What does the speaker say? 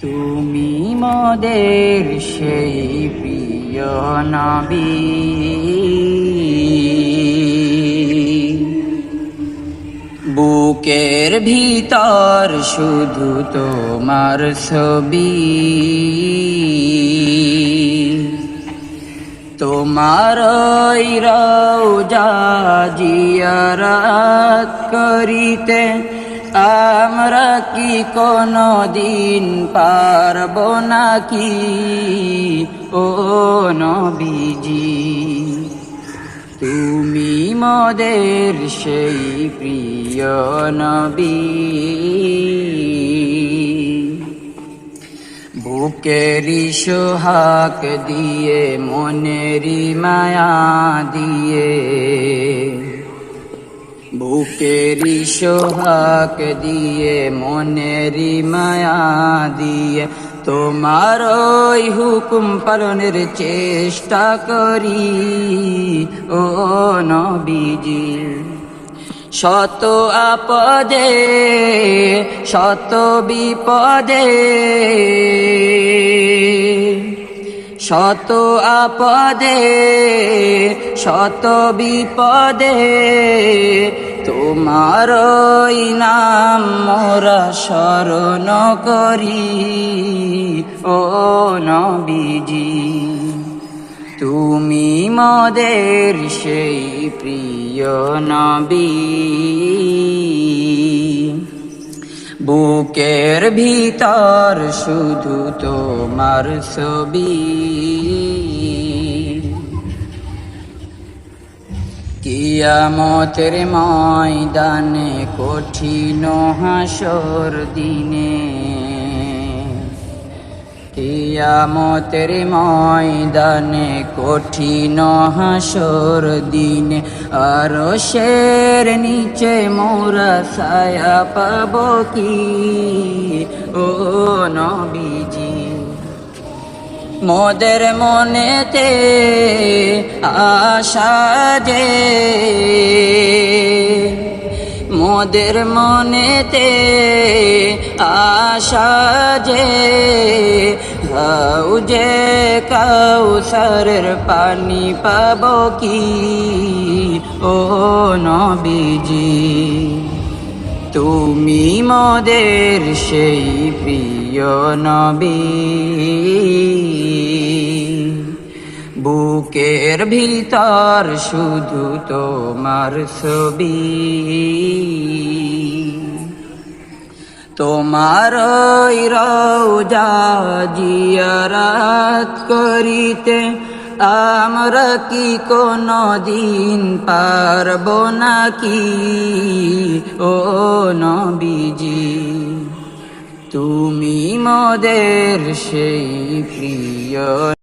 তুমি মদের সেই প্রিয় নবী। বুকের ভিতর শুধু তোমার ছবি। তোমার রওজা জিয়ারাত করিতে আমরা কি কোনো দিন পারব নাকি? ও নবীজি, তুমি মদের সেই প্রিয় নবী। বুকেরি সোহাক দিয়ে মনেরি মায়া দিয়ে বুকেরি সোহাক দিয়ে মনেরি মায়া দিয়ে, তোমার ওই হুকুম পালনের চেষ্টা করি। ও নবীজি, শত আপদে, শত বিপদে শত আপদে, শত বিপদে, তোমার নাম মোরা স্মরণ করি। ও নবীজি, তুমি মদের সেই প্রিয় নবী। বুকের ভিতর শুধু তোমার ছবি। কিয়ামতের ময়দানে কঠিন হাসর দিনে কিয়ামতের ময়দানে কঠিন হাসর দিনে আর শের নিচে মোরা ছায়া পাব কি? ও নবীজি, মোদের মনেতে আশা যে মোদের মনেতে আশা যে হাউ যে কাউসারের পানি পাব কি? ও নবীজি, তুমি মোদের সেই প্রিয় নবী। বুকের ভিতর শুধু তোমার ছবি। তোমার রওজা জিয়ারাত করিতে আমরা কি কোনো দিন পারব নাকি? ও নবীজি, তুমি মোদের সেই প্রিয়